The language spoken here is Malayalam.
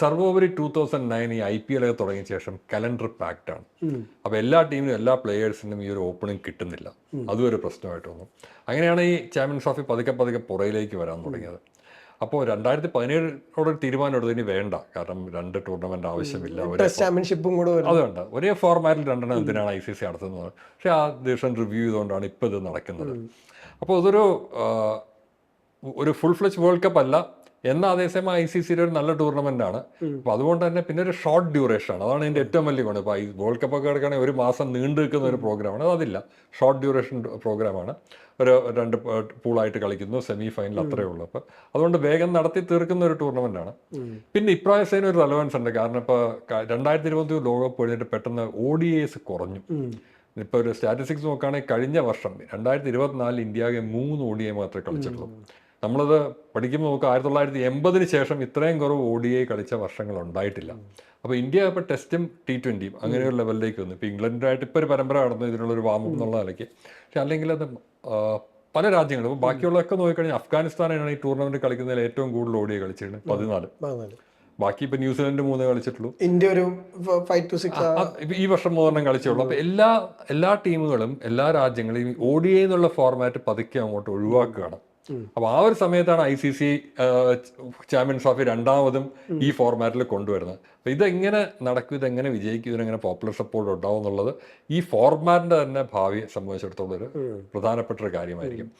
സർവോപരി ടൂ തൗസൻഡ് നയൻ ഈ ഐ പി എൽ ഒക്കെ തുടങ്ങിയ ശേഷം കലണ്ടർ പാക്ഡ് ആണ്. അപ്പോൾ എല്ലാ ടീമിനും എല്ലാ പ്ലേയേഴ്സിനും ഈ ഒരു ഓപ്പണിംഗ് കിട്ടുന്നില്ല. അതും ഒരു പ്രശ്നമായിട്ട് വന്നു അങ്ങനെയാണ് ഈ ചാമ്പ്യൻസ് ട്രോഫി പതുക്കെ പതുക്കെ പുറയിലേക്ക് വരാൻ തുടങ്ങിയത്. അപ്പോൾ രണ്ടായിരത്തി പതിനേഴോട് തീരുമാനം എടുത്തു ഇനി വേണ്ട. കാരണം രണ്ട് ടൂർണമെന്റ് ആവശ്യമില്ല. ചാമ്പ്യൻഷിപ്പും കൂടെ അതുകൊണ്ട് ഒരേ ഫോർമാറ്റിൽ രണ്ടെണ്ണം എന്തിനാണ് ഐ സി സി നടത്തുന്നത്? പക്ഷേ ആ ദിവസം റിവ്യൂ ചെയ്തുകൊണ്ടാണ് ഇപ്പോൾ ഇത് നടക്കുന്നത്. അപ്പോൾ ഇതൊരു ആ, ഒരു ഫുൾ ഫ്ലെച്ച് വേൾഡ് കപ്പ് അല്ല. എന്നാൽ അതേസമയം ഐ സി സിയുടെ ഒരു നല്ല ടൂർണമെന്റ് ആണ്. അപ്പൊ അതുകൊണ്ട് തന്നെ പിന്നെ ഒരു ഷോർട്ട് ഡ്യൂറേഷൻ ആണ്. അതാണ് എന്റെ ഏറ്റവും വലിയ ഗുണം. ഇപ്പൊ ഈ വേൾഡ് കപ്പ് ഒക്കെ കിടക്കുകയാണെങ്കിൽ ഒരു മാസം നീണ്ടു നിൽക്കുന്ന ഒരു പ്രോഗ്രാമാണ് അതില്ല. ഷോർട്ട് ഡ്യൂറേഷൻ പ്രോഗ്രാമാണ് ഒരു രണ്ട് പൂളായിട്ട് കളിക്കുന്നു. സെമി ഫൈനൽ അത്രയേ ഉള്ളൂ. അപ്പൊ അതുകൊണ്ട് വേഗം നടത്തി തീർക്കുന്ന ഒരു ടൂർണമെന്റ് ആണ്. പിന്നെ ഇപ്രാവശ്യം ഒരു റെലവൻസ് ഉണ്ട്. കാരണം ഇപ്പൊ രണ്ടായിരത്തി ഇരുപത്തി ലോകകപ്പ് കഴിഞ്ഞിട്ട് പെട്ടെന്ന് ഒ ഡി എസ് കുറഞ്ഞു. ഇപ്പോൾ ഒരു സ്റ്റാറ്റിസ്റ്റിക്സ് നോക്കുകയാണെങ്കിൽ കഴിഞ്ഞ വർഷം രണ്ടായിരത്തി ഇരുപത്തിനാലിൽ ഇന്ത്യയ്ക്ക് മൂന്ന് ഒ ഡി ഐ മാത്രമേ കളിച്ചിട്ടുള്ളൂ. നമ്മളത് പഠിക്കുമ്പോൾ നമുക്ക് ആയിരത്തി തൊള്ളായിരത്തി എൺപതിന് ശേഷം ഇത്രയും കുറവ് ഒ ഡി ഐ കളിച്ച വർഷങ്ങൾ ഉണ്ടായിട്ടില്ല. അപ്പോൾ ഇന്ത്യ ഇപ്പോൾ ടെസ്റ്റും ടി ട്വന്റിയും അങ്ങനെ ഒരു ലെവലിലേക്ക് വന്നു. ഇപ്പോൾ ഇംഗ്ലണ്ടിനായിട്ട് ഇപ്പോൾ ഒരു പരമ്പര നടന്നു ഇതിനുള്ളൊരു വാമപ്പ് എന്നുള്ള നിലയ്ക്ക്. പക്ഷെ അല്ലെങ്കിൽ അത് പല രാജ്യങ്ങളും ഇപ്പോൾ ബാക്കിയുള്ളതൊക്കെ നോക്കിക്കഴിഞ്ഞാൽ അഫ്ഗാനിസ്ഥാനാണ് ഈ ടൂർണമെന്റ് കളിക്കുന്നതിൽ ഏറ്റവും കൂടുതൽ ഡി ഐ പതിനാല്. പതിനാല്. ബാക്കി ഇപ്പോൾ ന്യൂസിലൻഡ് മൂന്ന് കളിച്ചിട്ടുള്ളൂ. ഇന്ത്യ ഒരു ഫൈവ് ടു സിക്സ് ഈ വർഷം മൂന്നെണ്ണം കളിച്ചുള്ളൂ. അപ്പോൾ എല്ലാ എല്ലാ ടീമുകളും എല്ലാ രാജ്യങ്ങളും ഈ ഒ ഡി ഐ എന്നുള്ള ഫോർമാറ്റ് പതുക്കെ അങ്ങോട്ട് ഒഴിവാക്കുകയാണ്. അപ്പൊ ആ ഒരു സമയത്താണ് I C C champions trophy രണ്ടാമതും ഈ ഫോർമാറ്റിൽ കൊണ്ടുവരുന്നത്. അപ്പൊ ഇതെങ്ങനെ നടക്കും? ഇതെങ്ങനെ വിജയിക്കും? ഇതിനെങ്ങനെ പോപ്പുലർ സപ്പോർട്ട് ഉണ്ടാവും എന്നുള്ളത് ഈ ഫോർമാറ്റിന്റെ തന്നെ ഭാവി സംബന്ധിച്ചിടത്തോളം ഒരു പ്രധാനപ്പെട്ട ഒരു കാര്യമായിരിക്കും.